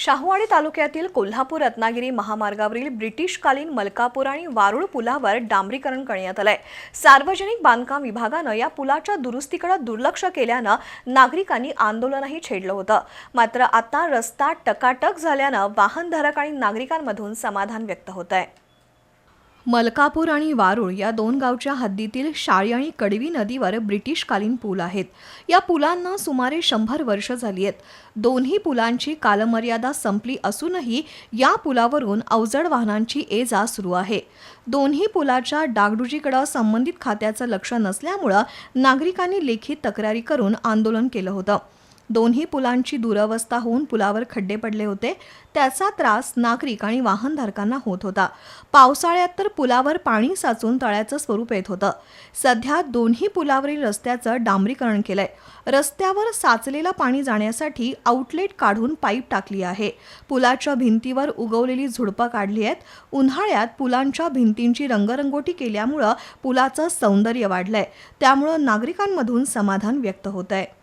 शाहूवाडी तालुक्यातील कोल्हापूर रत्नागिरी महामार्गावरील ब्रिटिशकालीन मलकापूर आणि वारुळ पुलावर डांबरीकरण करण्यात आलंय. सार्वजनिक बांधकाम विभागानं या पुलाच्या दुरुस्तीकडे दुर्लक्ष केल्यानं नागरिकांनी आंदोलनही छेडलं होतं. मात्र आता रस्ता टकाटक झाल्यानं वाहनधारक आणि नागरिकांमधून समाधान व्यक्त होत आहे मलकापूर आणि वारुळ या दोन गावच्या हद्दीतील शाळी आणि कडवी नदीवर ब्रिटिशकालीन पूल आहेत. या पुलांना सुमारे शंभर वर्ष झाली आहेत. दोन्ही पुलांची कालमर्यादा संपली असूनही या पुलावरून अवजड वाहनांची ये जा सुरू आहे. दोन्ही पुलाच्या डागडुजीकडे संबंधित खात्याचं लक्ष नसल्यामुळं नागरिकांनी लेखी तक्रारी करून आंदोलन केलं होतं. दोन्ही पुलांची दुरवस्था होऊन पुलावर खड्डे पडले होते. त्याचा त्रास नागरिक आणि वाहनधारकांना होत होता. पावसाळ्यात तर पुलावर पाणी साचून तळ्याचं स्वरूप येत होतं. सध्या दोन्ही पुलावरील रस्त्याचं डांबरीकरण केलंय. रस्त्यावर साचलेलं पाणी जाण्यासाठी आउटलेट काढून पाईप टाकली आहे. पुलाच्या भिंतीवर उगवलेली झुडपं काढली आहेत. उन्हाळ्यात पुलांच्या भिंतींची रंगरंगोटी केल्यामुळं पुलाचं सौंदर्य वाढलंय. त्यामुळं नागरिकांमधून समाधान व्यक्त होत आहे